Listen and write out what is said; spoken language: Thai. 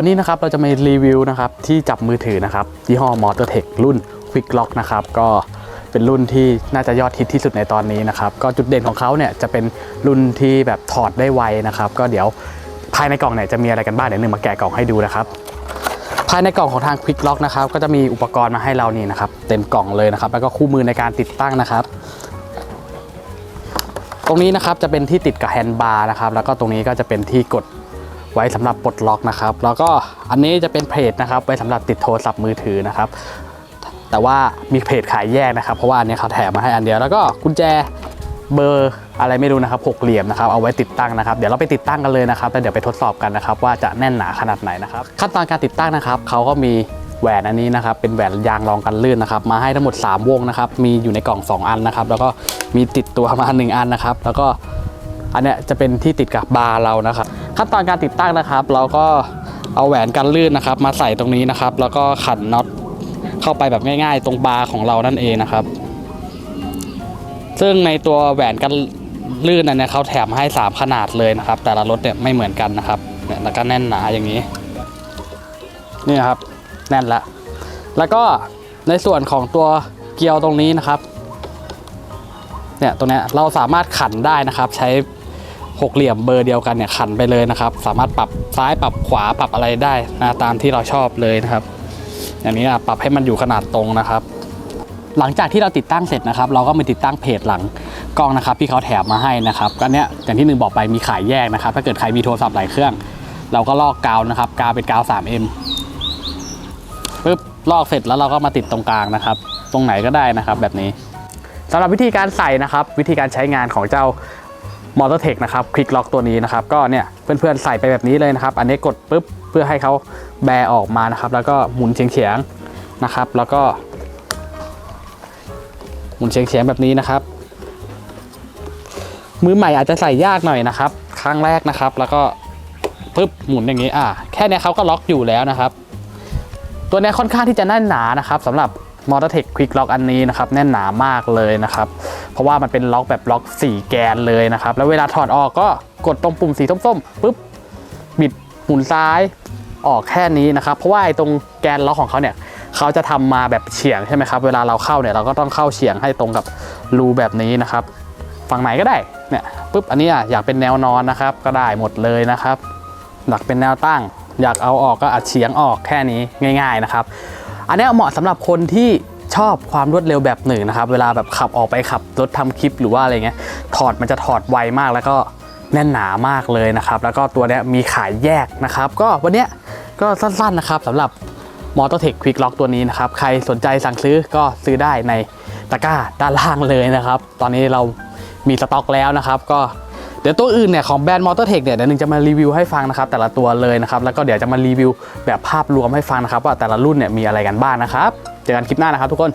วันนี้นะครับเราจะมารีวิวนะครับที่จับมือถือนะครับยี่ห้อ m o t o r t e c h รุ่น Quick Lock นะครับก็เป็นรุ่นที่น่าจะยอดฮิตที่สุดในตอนนี้นะครับก็จุดเด่นของเขาเนี่ยจะเป็นรุ่นที่แบบถอดได้ไวนะครับก็เดี๋ยวภายในกล่องเนี่ยจะมีอะไรกันบ้างเดี๋ยวหนึ่งมาแกะกล่องให้ดูนะครับภายในกล่องของทาง Quick Lock นะครับก็จะมีอุปกรณ์มาให้เรานี่นะครับเต็มกล่องเลยนะครับ แล้วก็คู่มือในการติดตั้งนะครับ ตรงนี้นะครับจะเป็นที่ติดกับแฮนด์บาร์นะครับแล้วก็ตรงนี้ก็จะเป็นที่กด ไว้สำหรับปลดล็อกนะครับ แล้วก็อันนี้จะเป็นเพจนะครับไว้สำหรับติดโทรศัพท์มือถือนะครับ แต่ว่ามีเพจขายแยกนะครับ เพราะว่าอันนี้เขาแถมมาให้อันเดียว แล้วก็กุญแจเบอร์อะไรไม่รู้นะครับหกเหลี่ยมนะครับเอาไว้ติดตั้งนะครับ เดี๋ยวเราไปติดตั้งกันเลยนะครับแล้วเดี๋ยวไปทดสอบกันนะครับ ว่าจะแน่นหนาขนาดไหนนะครับ ขั้นตอนการติดตั้งนะครับเขาก็มีแหวนอันนี้นะครับเป็นแหวนยางรองกันลื่นนะครับ มาให้ทั้งหมด 3 วงนะครับ มีอยู่ในกล่อง 2 อันนะครับ แล้วก็มีติดตัวมาหนึ่งอันนะครับ แล้วก็อันเนี้ยจะเป็นที่ติดกับบาร์เรานะครับ ขั้นตอนการติดตั้งนะครับ เราก็เอาแหวนกันลื่นนะครับ มาใส่ตรงนี้นะครับ แล้วก็ขันน็อตเข้าไปแบบง่าย ๆ ตรงบาร์ของเรานั่นเองนะครับ ซึ่งในตัวแหวนกันลื่นอันเนี้ยเขาแถมให้ 3 ขนาดเลยนะครับ แต่ละรถเนี่ยไม่เหมือนกันนะครับเนี่ยแล้วก็แน่นหนาอย่างนี้นี่ครับแน่นละแล้วก็ในส่วนของตัวเกลียวตรงนี้นะครับเนี่ยตรงเนี้ยเราสามารถขันได้นะครับ ใช้ หกเหลี่ยมเบอร์เดียวกันเนี่ยขันไปเลยนะครับ สามารถปรับซ้ายปรับขวาปรับอะไรได้นะตามที่เราชอบเลยนะครับ อย่างนี้นะปรับให้มันอยู่ขนาดตรงนะครับ หลังจากที่เราติดตั้งเสร็จนะครับ เราก็มาติดตั้งเพจหลังกล้องนะครับที่เขาแถมมาให้นะครับก็เนี้ยอย่างที่หนึ่งบอกไปมีขายแยกนะครับ ถ้าเกิดใครมีโทรศัพท์หลายเครื่อง เราก็ลอกกาวนะครับกาวเป็นกาว 3M ปึ๊บลอกเสร็จแล้วเราก็มาติดตรงกลางนะครับ ตรงไหนก็ได้นะครับแบบนี้สำหรับวิธีการใส่นะครับ วิธีการใช้งานของเจ้า มอเตอร์เทคนะครับคลิกล็อกตัวนี้นะครับก็เนี่ยเพื่อนๆใส่ไปแบบนี้เลยนะครับ อันนี้กดปุ๊บเพื่อให้เขาแบออกมานะครับ แล้วก็หมุนเฉียงๆนะครับ แล้วก็หมุนเฉียงๆแบบนี้นะครับ มือใหม่อาจจะใส่ยากหน่อยนะครับ ครั้งแรกนะครับ แล้วก็ปึ๊บหมุนอย่างนี้อ่าแค่เนี้ยเขาก็ล็อกอยู่แล้วนะครับ ตัวเนี้ยค่อนข้างที่จะแน่นหนานะครับสำหรับ m o t o r t e c h Quick Lock อันนี้นะครับแน่นหนามากเลยนะครับ เพราะว่ามันเป็นล็อกแบบล็อก 4 แกนเลยนะครับ แล้วเวลาถอดออกก็กดตรงปุ่มสีส้มๆปุ๊บบิดหมุนซ้ายออกแค่นี้นะครับ เพราะว่าไอ้ตรงแกนล็อกของเขาเนี่ยเขาจะทำมาแบบเฉียงใช่ไหมครับ เวลาเราเข้าเนี่ยเราก็ต้องเข้าเฉียงให้ตรงกับรูแบบนี้นะครับ ฝั่งไหนก็ได้เนี่ยปุ๊บอันนี้อะอยากเป็นแนวนอนนะครับ ก็ได้หมดเลยนะครับอยากเป็นแนวตั้ง อยากเอาออกก็อัดเฉียงออกแค่นี้ง่าย ๆนะครับ อันนี้เหมาะสำหรับคนที่ชอบความรวดเร็วแบบหนึ่งนะครับ เวลาแบบขับออกไปขับรถทำคลิปหรือว่าอะไรเงี้ย ถอดมันจะถอดไวมากแล้วก็แน่นหนามากเลยนะครับ แล้วก็ตัวนี้มีขายแยกนะครับ ก็วันนี้ก็สั้นๆนะครับสำหรับ m o t o r t e c h Quick Lock ตัวนี้นะครับ ใครสนใจสั่งซื้อก็ซื้อได้ในตะกร้าด้านล่างเลยนะครับ ตอนนี้เรามีสต็อกแล้วนะครับ ก็ ดี๋ยวตัวอื่นเนี่ยของแบรนด์มอเตอร์เทคเนี่ยเดี๋ยวหนึงจะมารีวิวให้ฟังนะครับแต่ละตัวเลยนะครับแล้วก็เดี๋ยวจะมารีวิวแบบภาพรวมให้ฟังนะครับว่าแต่ละรุ่นเนี่ยมีอะไรกันบ้างนะครับเจอกันคลิปหน้านะครับทุกคน